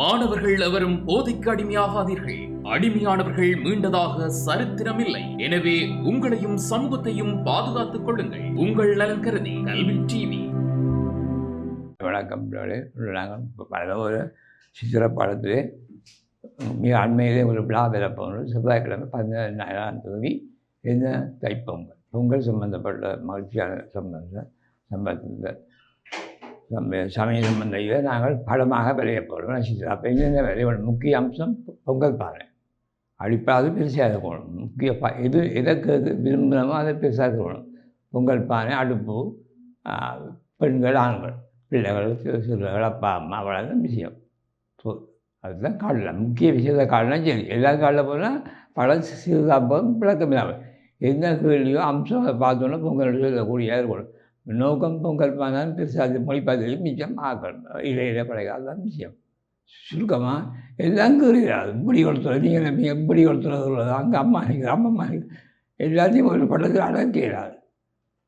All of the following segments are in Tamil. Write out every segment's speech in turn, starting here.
மாணவர்கள் எவரும் போதைக்கு அடிமையாகாதீர்கள். அடிமையானவர்கள் மீண்டதாக சரித்திரமில்லை. எனவே உங்களையும் சமூகத்தையும் பாதுகாத்துக் கொள்ளுங்கள். உங்கள் நலன் கருதி கல்வி டிவி. வணக்கம் நாங்கள் பல ஒரு சித்திர பாடத்திலே மிக அண்மையிலே ஒரு விழா பிறப்பவர்கள் செவ்வாய்க்கிழமை பதினேழாம் தேதி என்ன தைப்பொங்கல். பொங்கல் சம்பந்தப்பட்ட மகிழ்ச்சியான சம்பந்த சம்பந்த சமய சம்பந்த இதை நாங்கள் படமாக விளைய போகிறோம் சித்திரை அப்போ என்னென்ன விளையணும் முக்கிய அம்சம் பொங்கல் பானை. அடிப்பாது பெருசாக இருக்கணும் முக்கிய பா எது எதற்கு விரும்புகிறோமோ அதை பெருசாக இருக்கணும் பொங்கல் பானை அடுப்பு பெண்கள் ஆண்கள் பிள்ளைகள் சிறு சிறுவர்கள் அப்பா அம்மா அவ்வளோதான் விஷயம். ஸோ அதுதான் காடலாம் முக்கிய விஷயத்தை காடலாம் சரி எல்லா காலில் போனால் பழம் சிறுதாக போதும் விளக்கம் இல்லாமல் என்ன கேள்வியோ அம்சம் அதை பார்த்தோன்னா பொங்கல் சொல்லக்கூடிய இருக்கணும் நோக்கம் பொங்கல் பானாலும் பெருசாக அது மிச்சம் ஆக்கள் இலையில பழக அதுதான் விஷயம். சுருக்கமாக எல்லாம் கூறுகிறார். இப்படி கொடுத்துறது நீங்கள் நம்பிங்க இப்படி கொடுத்துறது அங்கே அம்மா நிற்கிற அம்மம்மா எல்லாத்தையும் ஒரு படத்தில் அடக்கிறாது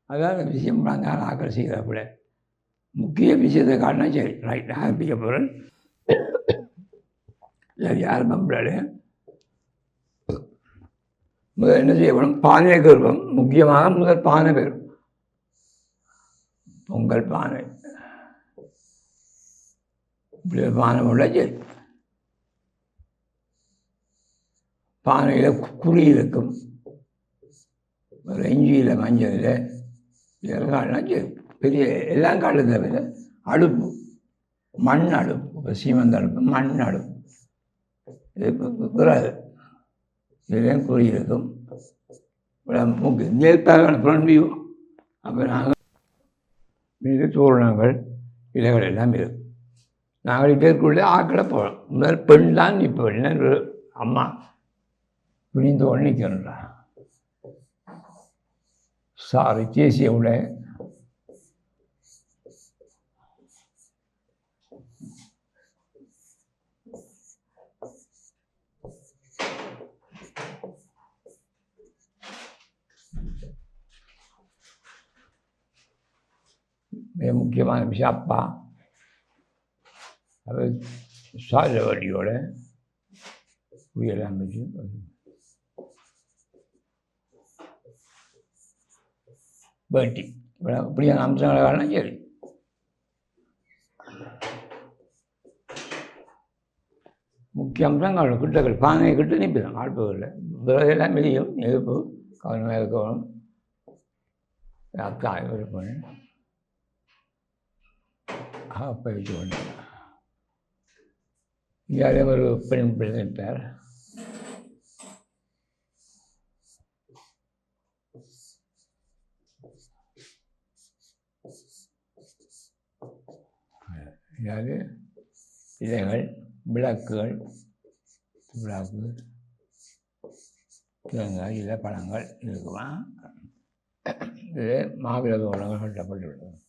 அதான் அந்த விஷயம் நாங்கள் ஆக்கள் செய்கிறப்பட முக்கிய விஷயத்தை காரணம் சரி. ரைட் ஆரம்பிக்க போகிறேன் சரி ஆரம்பம்லாடு முதல் என்ன செய்யப்படும்? பானை கருவம் முக்கியமாக முதல் பானை பெறும். பொங்கல் பானை. இப்படி பானை உள்ள பானையில் குறி இருக்கும். ஒரு இஞ்சியில் மஞ்சளில் இதெல்லாம் பெரிய எல்லாம் காட்டு தவிர அடுப்பு மண் அடுப்பு இப்போ சீமந்த அடுப்பு மண் அடுப்பு. இது பி- இதுலேயும் குறி இருக்கும். இவ்வளவு முக்கிய நேர்த்தான அப்போ நாங்கள் மீது தோரணங்கள் இலைகள் எல்லாம் இருக்குது நாங்கள் இதற்குள்ளே ஆக்களை போகிறோம் முதல் பெண் தான் இப்போ என்ன அம்மா புரிந்து நிற்கணுன்றா சாரி தேசிய உடைய மிக முக்கியமான விஷயம். அப்பா அவர் சாதவடியோட புயலாம் வச்சு பேட்டி இவ்வளவு இப்படியான அம்சங்களை காரணம் சரி. முக்கிய அம்சங்கள் கிட்டக்கள் பானை கிட்ட நிற்பிடும் ஆழ்பவர்கள் விறகெல்லாம் வெளியும் நெருப்பு கவனமாக இருக்கணும். அக்கா இருப்பேன் பொண்ணு அப்போ வச்சு கொண்டு இங்கே ஒரு பெண் பிள்ளை அதாவது இலைகள் விளக்குகள் விளக்கு தேங்காய் இலை பழங்கள் இருக்குமா? இது மாவிள தோரணங்கள் விடுவோம்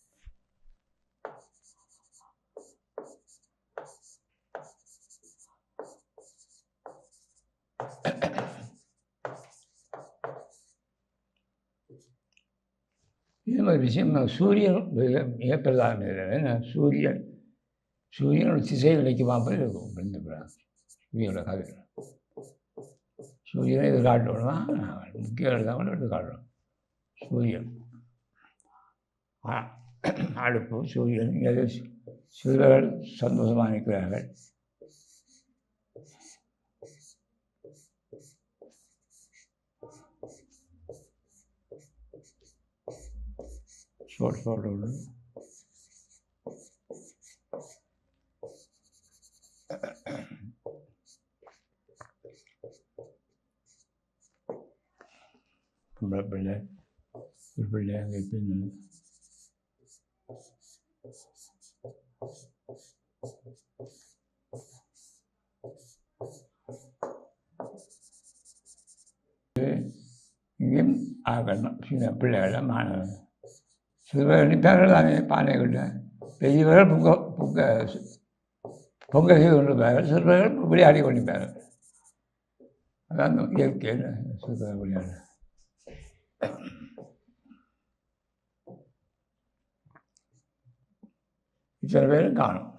இது விஷயம் சூரியன் மிக மிக என்ன சூரியன் சூரியனோட திசை விலைக்கு பார்ப்பது இருக்கும் இந்த சூரியனோட கதை. சூரியனை இது காட்டணும்னா முக்கிய எடுக்காமல் எடுத்து காட்டுறோம். சூரியன். அடுப்பு சூரியன். எது? சிறுவர்கள் சந்தோஷமாக நிற்கிறார்கள் ஷோட் ஷோட் ஒன்று பொம்பளை பிள்ளை ஒரு பிள்ளை அங்கே பின்னு இங்கேயும் ஆகணும் சின்ன சுடுபரணி பேரலாமே பானைகொண்டு பெரியவர்கள் பொங்க பொங்க பொங்ககை கொண்டு பேரல் சிறுவர்கள் விளையாடி கொண்டு பேரல் அதான் இயற்கையில் சிறுவர் விளையாடு சில பேரும் காணும்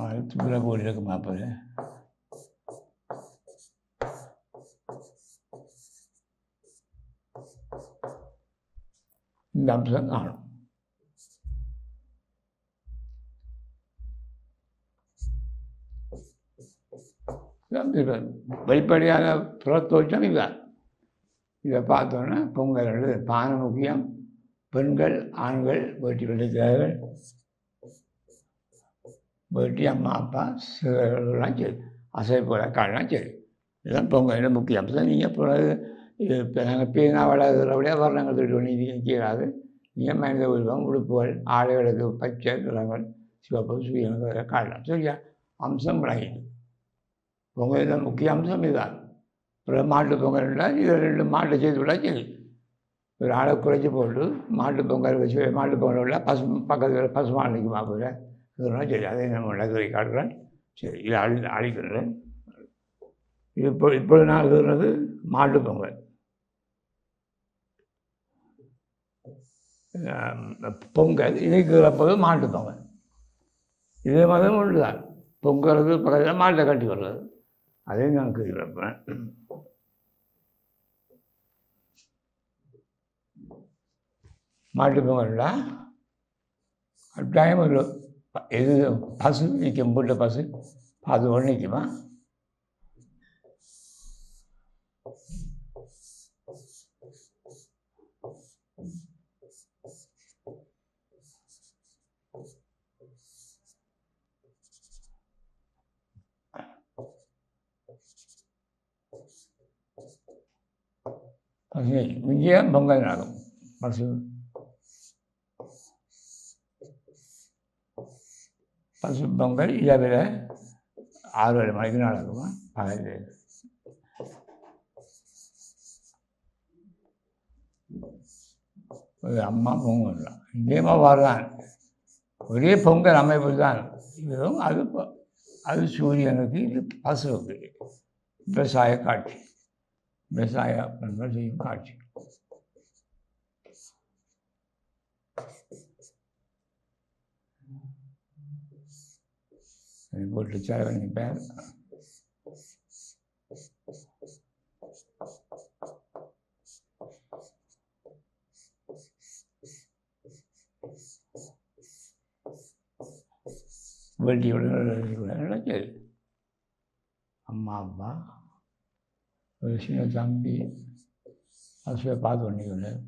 ஆயிரத்தி கூட கோடி இருக்கு மாப்பிள்ளை இந்த அம்சம் காணும் இதான் இது வெளிப்படையான புறத்தோற்றம் இதுதான் இதை பார்த்தோன்னா பொங்கல் அல்லது பானை முக்கியம். பெண்கள் ஆண்கள் வேட்டி வெள்ளிக்கிறார்கள் வேட்டி அம்மா அப்பா சிறுவர்கள்லாம் சரி. அசை போல காலெலாம் சரி. இதெல்லாம் பொங்கல் முக்கிய அம்சம் நீங்கள் பிறகு இப்போ நாங்கள் பீனா வளர்கிறபடியே வர்ணங்கள் ஒன்று இங்கே கீழாது நீங்கள் மனித உருவம் உடுப்புகள் ஆடைகளுக்கு பச்சை நிறங்கள் சிவப்பு சூரியனுக்கு காட்டலாம் சரியா? அம்சம் விளங்கிது தான் முக்கிய அம்சம் இதுதான். அப்புறம் மாட்டு இருந்தால் இது ரெண்டு மாட்டை செய்து விட சரி. ஒரு ஆளை குறைச்சி போட்டு மாட்டு பொங்கல் வச்சு மாட்டு பொங்கல் விட பசு பக்கத்தில் பசு மாட்டுக்கு மாப்பிள்ள இதெல்லாம் சரி அதே நம்ம நகரை காட்டுறேன். சரி இதை அழி அழிக்கிறேன். இப்போ இப்பொழுது நான் இருக்கிறது மாட்டு பொங்கல். பொங்கல் இதுக்கு போது மாட்டு பொங்கல் இதே மாதிரி ஒன்று தான் பொங்கலுக்கு பக்கத்தில் மாட்டை கட்டி வர்றது அதையும் நான் கேட்குறப்பேன் மாட்டு பொங்கல்ல டைம் ஒரு இது பசு நிற்கும் போட்ட பசு அது ஒன்று நிற்குமா 당신의 위대한 뭔가를 나누 말씀 말씀 뭔가를 이라벨에 아를 많이 나라고만 봐야 돼. 우리 엄마 봉을라 내마 와란 우리 봉가 남의 보단 이런 아주 뭐 아주 좋은 연락이 봤어. 그 사회 같이. விவசாய பெண்கள் செய்யும் காட்சி அது போட்டு சேவனி பேர் வெட்டியோட சரி அம்மா அப்பா 신의 장비 아수에 받은 이거네.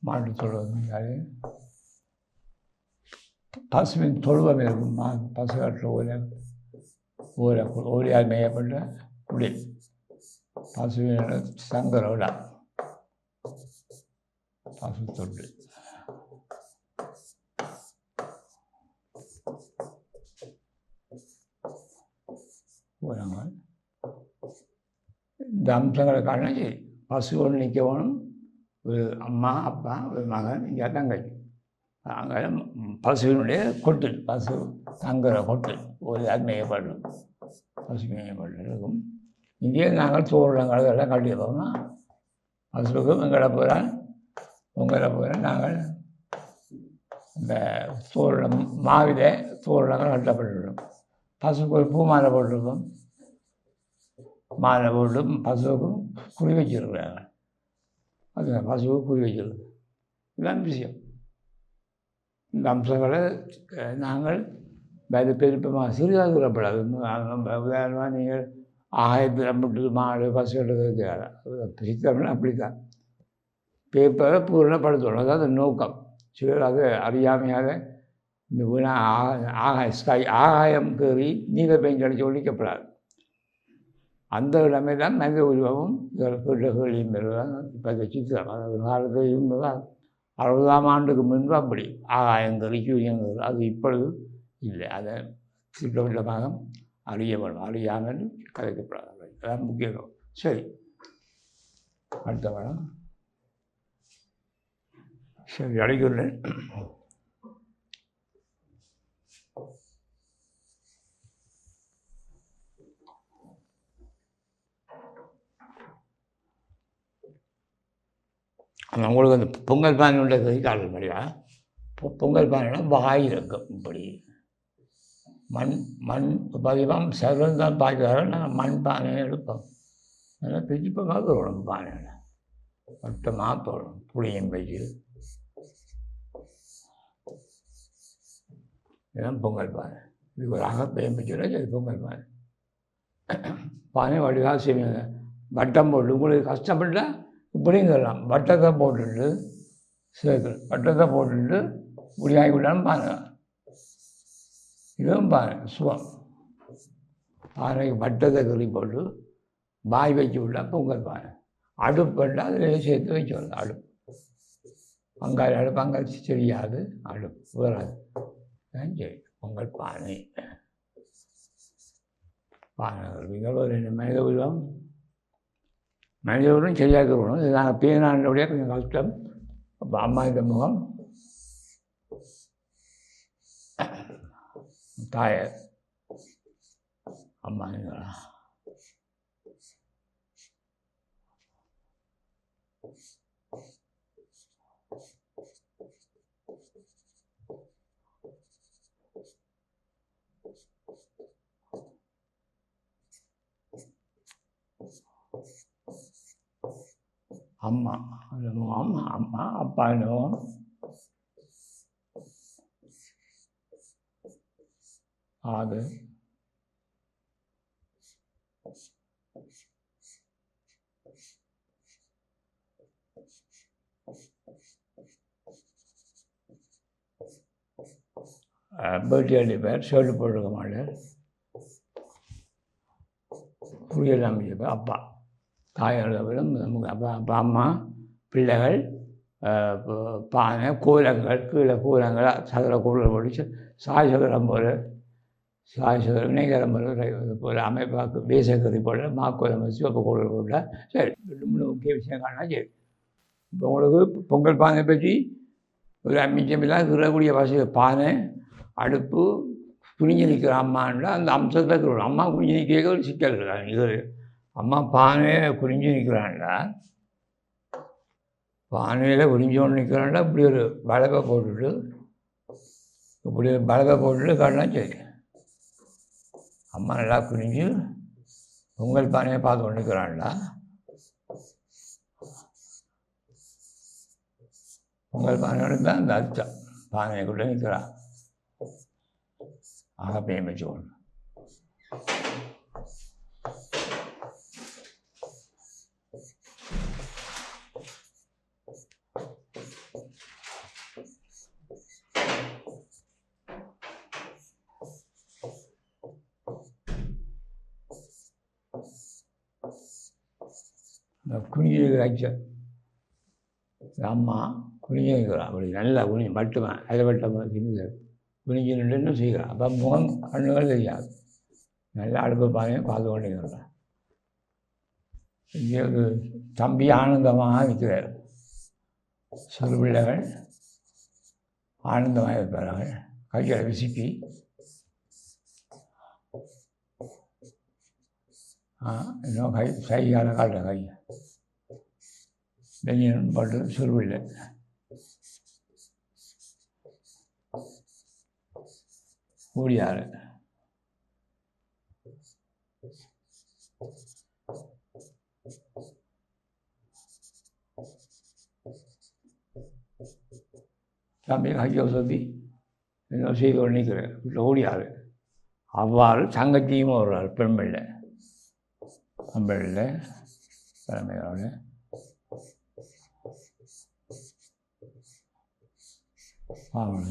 말로 들었는 게 아니에요. ஒரு சின்ன தம்பி பசுவை பார்த்து பண்ணிக்கொண்டு மாட்டு தொழுவது யாரு பசுவின் தொழுவம் இருக்கும் மா பசுகாட்டில் ஓலை ஓலை ஓலையால் மேயப்பட்ட குடி பசுவினோட சங்கரோட பசு தொண்டு போகிறாங்க இந்த அம்சங்களை காரணம் சரி பசுவோடு நிற்க வேணும் ஒரு அம்மா அப்பா ஒரு மகன் இங்கே தங்கச்சி அங்கே பசுவினுடைய கொட்டு பசு தங்குற கொட்டு ஒரு அண்மையப்படும் பசு மேயப்பட்டு இருக்கும். இங்கே நாங்கள் சோழங்கள் எல்லாம் கட்டிடுவோம்னா போகணும் எங்களை போகிற உங்களை போகிற நாங்கள் இந்த தோரணம் மாவிலே தோரணங்கள் கட்டப்பட்டுள்ளோம் பசுக்கு ஒரு பூ மாலை போட்டிருக்கோம். மாலை போட்டு பசுவுக்கும் குறி வச்சிருக்கிறாங்க. அது பசுவுக்கு குறி வச்சிருக்கு. இதுதான் விஷயம். இந்த அம்சங்களை நாங்கள் வேறு பெருப்பமாக சிறுதாக்கப்படாது உதாரணமாக நீங்கள் ஆகாயத்தில் ஐம்பட்டு மாடு பசு எடுக்கிறாங்க அப்படி தான் பேப்பரை பூர்ணப்படுத்தணும் அதாவது நோக்கம் சிலர் அது அறியாமையாக இந்த வீணா ஆகாய ஸ்கை ஆகாயம் கேறி நீல பெஞ்சடிச்சு ஒழிக்கப்படாது அந்த இடமே தான் மனித உருவமும் இதில் கேட்ட கேள்வியும் இப்போ இந்த சித்திரம் அது ஒரு காலத்தில் இருந்ததான் அறுபதாம் ஆண்டுக்கு முன்பு அப்படி. ஆகாயங்கள் சூரியங்கள் அது இப்பொழுது இல்லை. அதை திட்டமிட்டமாக அறியப்படும். அறியாமல் கதைக்கப்படாது அதான் முக்கியம் சரி. அடுத்த படம் சரி அழைக்கிறேன் உங்களுக்கு அந்த பொங்கல் பானை உள்ள கை கால் மாதிரியா பொங்கல் பானைனா வாய் இருக்கும் இப்படி. மண் மண் பதிவாக சர்வம் தான் பார்க்குறாரு நாங்கள் மண் பானை எடுப்போம். நல்லா பிரிப்பமாக போடணும் பானையில் மொத்தமாக போடணும் புளியும் வச்சு இதுதான் பொங்கல் பானை. இது ஒரு அகப்பையும் வச்சுன்னா சரி பொங்கல் பானை. பானை வடிவாக செய்வீங்க. வட்டம் போட்டு உங்களுக்கு கஷ்டப்பட்டால் கஷ்டப்பட்டா இப்படிங்கலாம் வட்டத்தை போட்டுட்டு சேர்க்கணும் வட்டத்தை போட்டுட்டு இப்படி ஆகி விட்டாலும் பாருங்க. இதுவும் பாருங்க சுகம். பாருங்க வட்டத்தை கறி போட்டு பாய் வச்சு விட்டா பொங்கல் பானை அடுப்புண்டா அதில் சேர்த்து வச்சு வந்தேன் அடுப்பு. பங்காளி அடுப்பு அங்கே தெரியாது அடுப்பு. வராது சரி. பொங்கல் பானை பானை நீங்கள் ஒரு ரெண்டு மனித உருவம். மனித உருவம் சரியாக இருக்கணும் இது நாங்கள் பேனாண்டோடைய கொஞ்சம் கஷ்டம் அப்போ அம்மா இந்த முகம் தாயார் அம்மா நீங்களா அம்மா அந்த முகம் அம்மா அப்பா இந்த முகம் ஆது பேட்டி அடிப்பார் ஷர்ட்டு அப்பா நமக்கு அப்பா அப்பா அம்மா பிள்ளைகள் பானை கூலங்கள் கீழே கூலங்கள் சதுர கூலல் போட்டு சாய் சதுரம் போல் சாய் சதுரம் வினைகரம் போல் போல் அமைப்பாக்கு பேசக்கறி போல் மாக்கோலம் சிவப்பு கூலல் போட்டால் சரி. ரெண்டு மூணு முக்கிய விஷயம் காணா சரி. இப்போ உங்களுக்கு பொங்கல் பானை பற்றி ஒரு மிச்சமில்லாம் இருக்கக்கூடிய வசதி. பானை அடுப்பு குனிஞ்சு நிற்கிற அம்மான்னா அந்த அம்சத்தில் இருக்கிற அம்மா குனிஞ்சு நிற்கிறதுக்கு ஒரு சிக்கல் இருக்காங்க இது அம்மா பானையை குறிஞ்சு நிற்கிறான்டா பானையில் குறிஞ்சோன்னு நிற்கிறான்டா இப்படி ஒரு பலகை போட்டுட்டு இப்படி ஒரு பலகை போட்டுட்டு காட்டினா சரி. அம்மா நல்லா குறிஞ்சு பொங்கல் பானையை பார்த்து கொண்டு நிற்கிறான்டா பொங்கல் பானையோட தான் அந்த அர்த்தம் கூட நிற்கிறான் ஆக வச்சு ஒன்று இந்த குனிஞ்சு ஆக்சன் அம்மா குனிஞ்சு அப்படி நல்லா குனிஞ்சு மட்டுவன் அதில் வட்டம் சின்னது குனிஞ்சு நின்றுன்னு செய்கிறான் அப்போ முகம் கண்ணுகள் தெரியாது. நல்லா அடுப்பு பாதையும் பார்த்து கொண்டு இங்கே ஒரு தம்பி ஆனந்தமாக நிற்கிறார். சிறு பிள்ளைகள் ஆனந்தமாக இருப்பார்கள் கையில் விசிப்பி இன்னும் கை சை கால காட்டுற கை பெண்ணியன் போட்டு சிறுபிள்ளை கூடியார் தம்பி கையை வசதி செய்து கொண்டு நிற்கிறேன் ஓடியார் அவ்வாறு தங்கச்சியும் ஒரு பெண் பிள்ளை அம்பிள்ளை தலைமையோடு ஆமாம்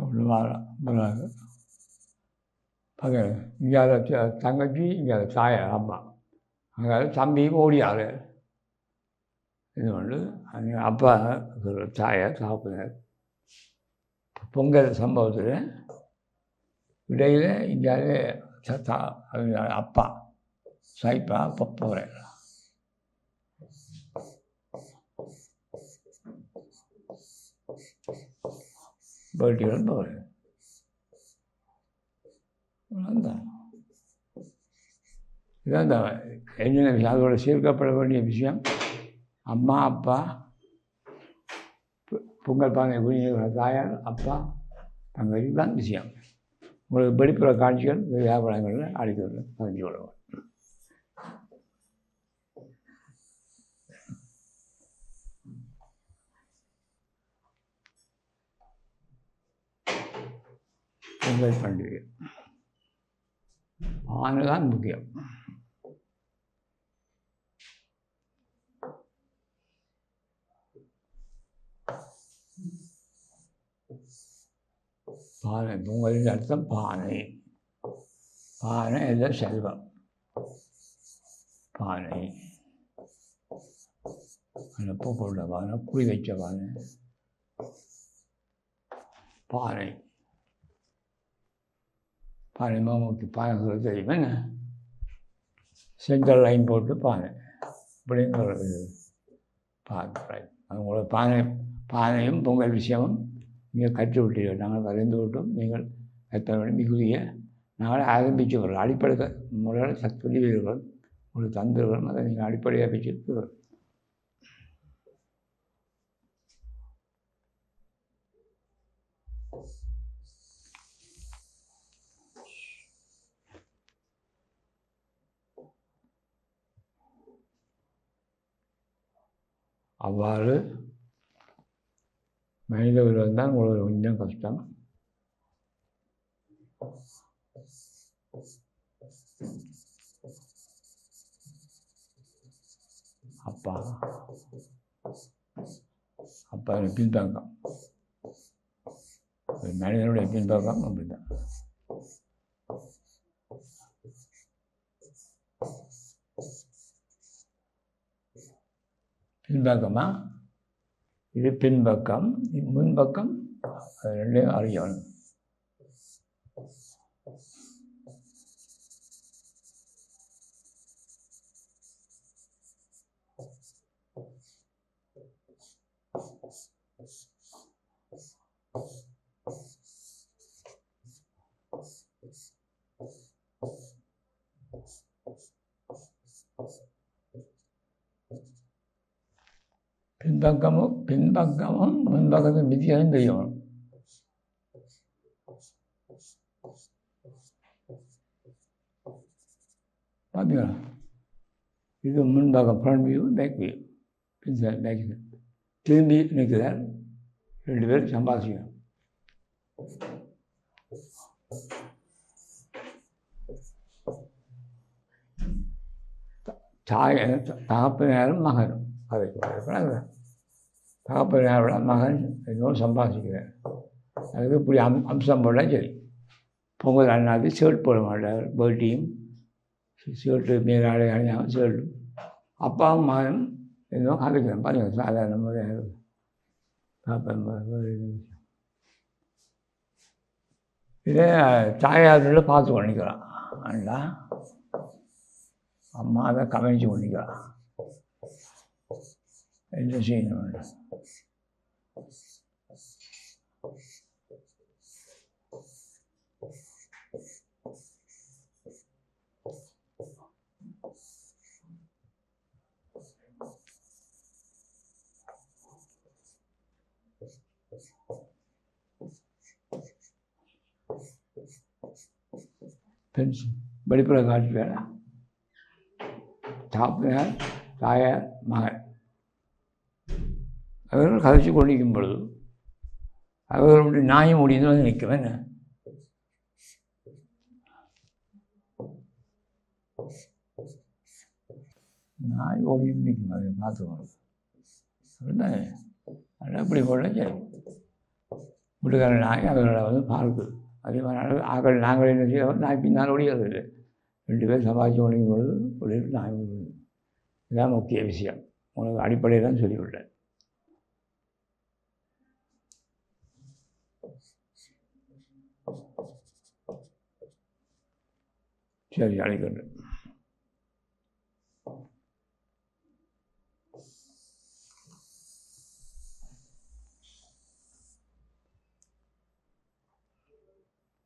ஒன்று வராங்க அது இங்கே தங்கச்சி இங்கே தாயார் அம்மா அதாவது தம்பி ஓடியார் இது வந்து அங்கே அப்பா தாயார் சாப்பிடுறார் பொங்கல் சம்பவத்தில் இடையில் இங்கே சத்தா அப்பா சாய்ப்பா போகிறேன் பேட்டிகள் போகிறேன் இதான் இந்த என்ன அதோட சேர்க்கப்பட வேண்டிய விஷயம் அம்மா அப்பா பொங்கல் பாங்க குடிக்கிற தாயார் அப்பா தங்கச்சி தான் விஷயம் உங்களுக்கு வெளிப்புற காட்சிகள் வியாபாரங்களில் அடிக்கிறது பதிஞ்சு விடுவோம் பொங்கல் பண்டிகை ஆணு தான் முக்கியம். பானை பொங்கலின் அர்த்தம் பானை. பானை என்ற செல்வம். பானை. அந்த பூக்களுடைய பானை குறி வைச்ச பானை. பானை. பானை மாமுக்கு பானை சொல்ல தெரியுமா என்ன? லைன் போட்டு பானை. இப்படிங்கிறது பார்க்குறேன் அவங்களோட பானை பானையும் பொங்கல் விஷயமும் நீங்கள் கற்று விட்டீர்கள். நாங்கள் வரைந்து விட்டோம் நீங்கள் கற்ற மிகுதிய நாங்கள் ஆரம்பித்து வரோம் அடிப்படை முறையில் ச- சொல்லி வருகிறோம் உங்களுக்கு தந்துடுறோம் அதை நீங்கள் அடிப்படையாக வச்சுருக்கிறோம் அவ்வாறு மனித உருவம் தான் உங்களுக்கு கொஞ்சம் கஷ்டம். அப்பா. அப்பா பின்பாக்கம் ஒரு மனிதனுடைய பின்பாக்கம் அப்படிதான் பின்பக்கமா இது பின்பக்கம் இது முன்பக்கம் அது ரெண்டையும் அறியணும் பின்பக்கமும் பின்பக்கமும் முன்பக்கமும் வித்தியாசம் தெரியணும் பார்த்தீங்களா இது முன்பக்கம் ஃப்ரண்ட் வியூ பேக் வியூ பின்சார் பேக் சைட் திரும்பி நிற்கிறார். ரெண்டு பேர் சம்பாதிக்கணும் தாய தகப்பனாரும் மகனும். கதைக்கு வரக்கூடாது மகன் இன்னும் சம்பாதிக்கிறேன் அதுக்கு இப்படி அம் அம்சம் போட்டால் சரி. பொங்கல் அண்ணாது ஷர்ட் போட மாட்டார். பேட்டியும் ஷர்ட்டு மேலாடை அணியாமல் ஷர்ட்டு அப்பாவும் மகனும் இன்னும் காப்பிக்கிறேன் பாருங்க சாதாரண முறையாக தகப்பன் இதே தாயாரோட பார்த்து பண்ணிக்கலாம். அண்ணா அம்மா அதை கவனித்து பண்ணிக்கலாம் என்ன செய்யணும் பென்ஷன் வெளிப்புற காட்சி வேலை தாப்பினார் தாயார் மகன் அவர்கள் கதைச்சு கொண்டிருக்கும் பொழுது அவர்களுடைய நாயம் முடிந்து வந்து நிற்கும். நாய் ஓடியும் நிற்கும். அதை பார்த்துக்கணும் அப்படிதான் அது அப்படி போட சரி வீட்டுக்கார நாய் அவர்களை வந்து பார்க்குது அதே மாதிரி ஆக்கள் நாங்கள் என்ன செய்யறோம் நாய் பின்னால் ஓடியது. இல்லை ரெண்டு பேர் சம்பாதிச்சு ஓடிக்கும் பொழுது ஒரு நாய் ஓடுது இதுதான் முக்கிய விஷயம். உங்களுக்கு அடிப்படையில் தான் சொல்லிவிட்டேன் சரி அழைக்கின்றேன்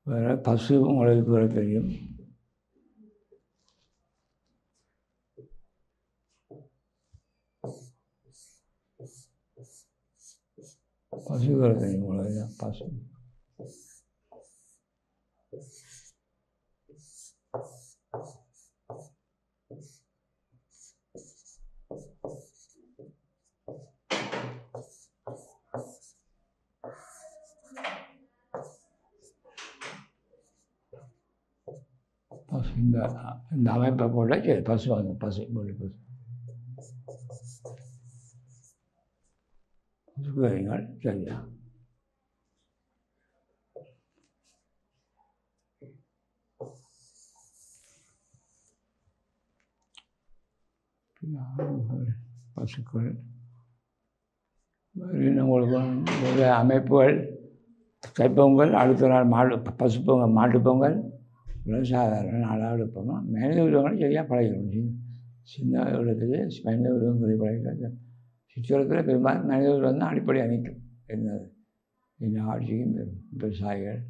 வேறு பசு உங்களுக்கு கூட தெரியும் பசு கூட தெரியும் உங்களுக்கு பசு பசு இந்த இந்த அமைப்பை போட்டால் சரி பசு வாங்க பசு மொழி பசு. பசு சரியா. பசுக்கள் உங்களுக்கு அமைப்புகள் தைப்பொங்கல் அடுத்த நாள் மாடு பசுப்பொங்கல் மாட்டுப்பொங்கல் இதெல்லாம் சாதாரண நாளாக எடுப்போம் மனித உருவங்களும் சரியாக பழகிடும் சின்ன சின்ன இடத்துக்கு மனித உருவம் குறி பழகிடும் சுற்றுலத்தில் பெரும்பாலும் மனித உருவம் தான் அடிப்படையாக நிற்கும் என்ன என்ன ஆட்சியும் விவசாயிகள்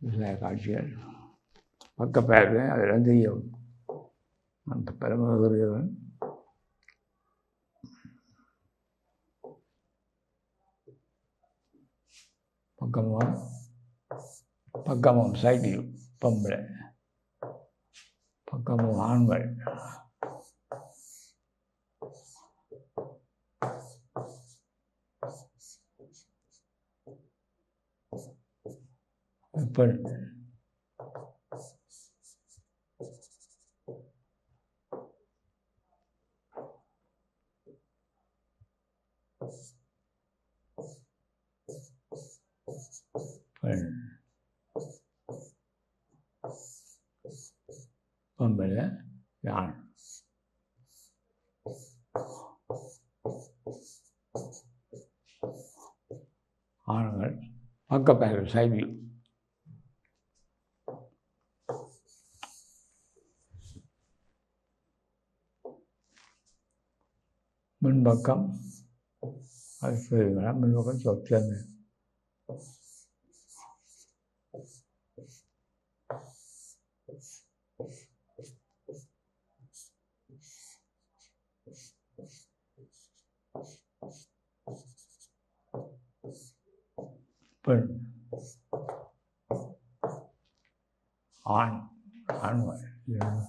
விவசாய காட்சிகள் பக்கப்பேர்வை அதெல்லாம் தெரியும். அந்த பெருமகன் பக்கமும் பக்கமும் சைக்கிள். பொம்பளை பக்கமும் ஆண்கள் பெண் பெண் பொம்பளை ஆண் ஆண்கள் பக்கப்பேர் சைவி முன்பக்கம் அது சொல்லுங்களா முன்பக்கம் சொத்துங்க પણ on onward. Yeah.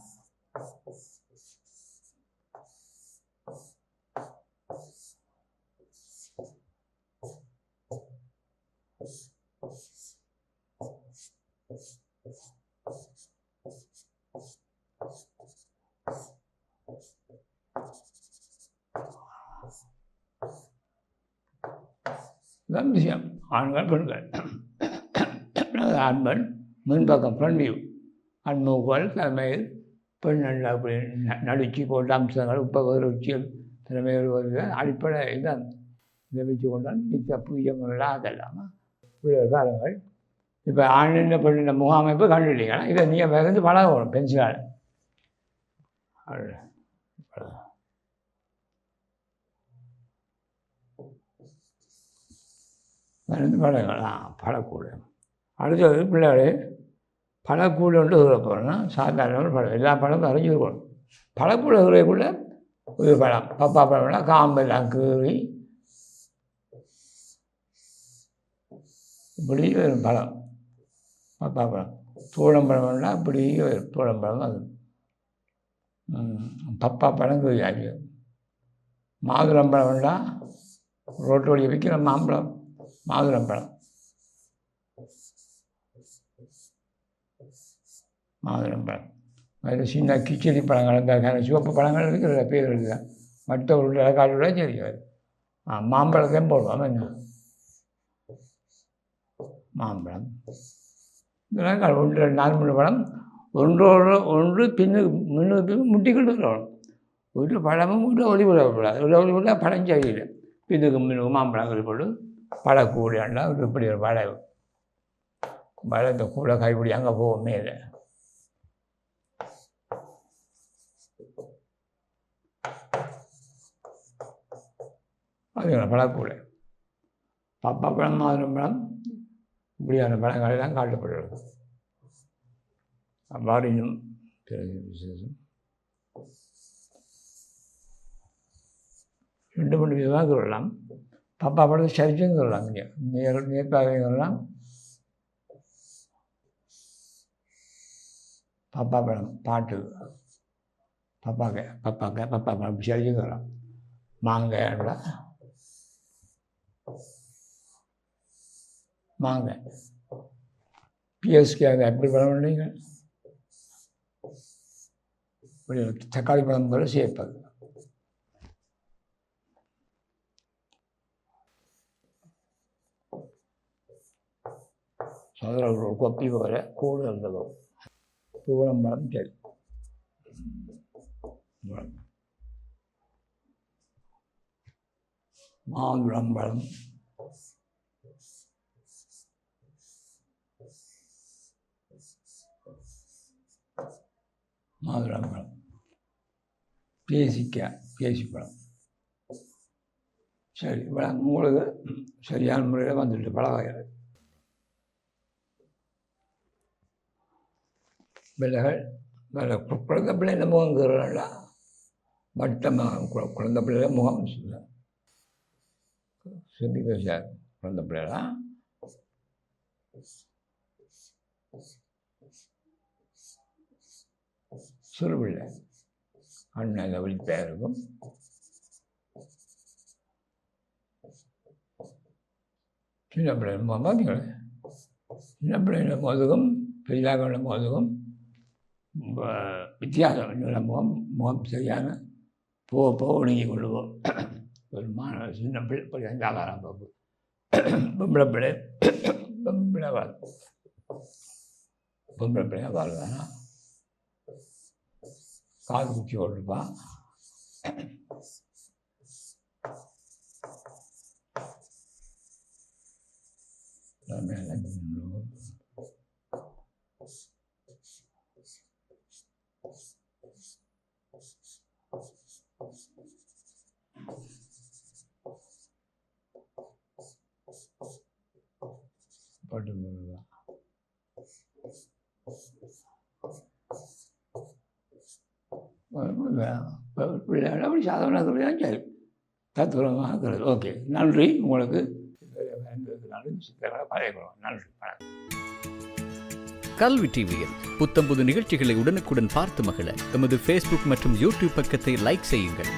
கார்பன் முன்பக்கம் ஃப்ரண்ட் வியூ அன்முகல் தலைமையில் பெண் அப்படி நடுச்சி போன்ற போட்ட அம்சங்கள் உப்பகர் உச்சியல் திறமைகள் வருது அடிப்படை இதான் இதை வச்சு கொண்டால் மிச்ச பூஜைகள்லாம் அதெல்லாம். உள்ள காலங்கள். இப்போ ஆணின பெண்ணின முகாமைப்பு கண்டுபிடிக்கலாம். இதை நீங்கள் மிகுந்து பழகணும் பென்சிலால். மருந்து பழகலாம். பழக்கூடு அடுத்தது பிள்ளைகள் பழக்கூடு ஒன்று போகிறோம்னா சாதாரண பழம். எல்லா பழமும் அறிஞ்சிருக்கணும் பழக்கூட இருக்கிறக்குள்ள ஒரு பழம். பப்பா பழம்னா காம்பெல்லாம் கீறி இப்படி வரும் பழம். பப்பா பழம். தூளம்பழம்னா இப்படி வரும். தூளம்பழம் அது. பப்பா பழம் கீறி ஆகியோ மாதுளம்பழம்னா ரோட்டு வழியை விற்கிற மாம்பழம் மாதுளம்பழம் மாதுளம்பழம் அதில் சின்ன கிச்சடி பழங்கள் அந்த சிவப்பு பழங்கள் இருக்கிற பேர் எழுதுல மற்ற உள்ள காட்டோட தெரியாது ஆ மாம்பழத்தையும் போடுவோம் என்ன? மாம்பழம். இதெல்லாம் கால் ஒன்று ரெண்டு நார்மல் பழம். ஒன்றோடு ஒன்று பின்னு முன்னுக்கு முட்டி கொண்டு வரணும் வீட்டில் பழமும் ஒரு ஒளி விடக்கூடாது ஒரு ஒளி விட பழம் சரியில்லை. பின்னுக்கு முன்னுக்கு மாம்பழம் ஒரு போட்டு பழ ஒரு இப்படி ஒரு பழ பழத்தை இந்த கூடை கைப்பிடி அங்கே போகும் மேலே. அது படக்கூட பப்பா படம் மாதிரி படம் இப்படியான படங்கள் தான் காட்டப்படுகிறது. அவ்வாறு இன்னும் விசேஷம். ரெண்டு மூணு விதமாக சொல்லலாம். பாப்பா படத்தை சரிச்சும் சொல்லலாம். இங்கே நேர் நேர்பாவையும் சொல்லலாம். பாப்பா படம் பாட்டு. பப்பாக்க பப்பாக்க பப்பா படம் இப்படி சரிச்சும் சொல்லலாம் மாங்காய்ல வாங்க. பிஎஸ்கே அதை எப்படி படம் பண்ணீங்க இப்படி தக்காளி பழம் போல சேர்ப்பது சதுர கொப்பி போல கூடு அல்லதோ கூடம் மரம் சரி மாதுளம் மாதுளம்பழம். பேசிக்காய் பேசிப்பழம் சரி பழம் உங்களுக்கு சரியான முறையில் வந்துட்டு பழம் வகைகள் பிள்ளைகள் நல்ல குழந்த பிள்ளைல பிள்ளைங்க மட்டமாக வட்டமாக கு- பிள்ளைல முகம் சொல்ல சொல்லி பேசார் குழந்த பிள்ளைலாம். சிறுபிள்ளை அண்ணன் வெளிப்பேர் இருக்கும். சின்ன பிள்ளைங்க முகம் பார்த்தீங்களா சின்ன பிள்ளைங்கள முதுகும் பெரியாக்கள முதுகும் வித்தியாசம் என்னோட முகம் முகம் சரியான போக போக ஒடுங்கி கொள்ளுவோம். ஒரு மாணவ சின்ன பிள்ளை இப்போ சாதாரண பாப்பு பொம்பளை பிள்ளை பொம்பளை வாழ். பொம்பளை பிள்ளைங்க வாழ்வானா? காது குச்சி ஓட்டுப்பான் பாட்டு போடுவா பிள்ளைகள் அப்படி சாதாரண தான் சரி தத்துவமாக இருக்கிறது ஓகே. நன்றி. உங்களுக்கு நன்றி. வணக்கம். கல்வி டிவியில் புத்தம்புது நிகழ்ச்சிகளை உடனுக்குடன் பார்த்து மகிழ. எமது ஃபேஸ்புக் மற்றும் யூடியூப் பக்கத்தை லைக் செய்யுங்கள்.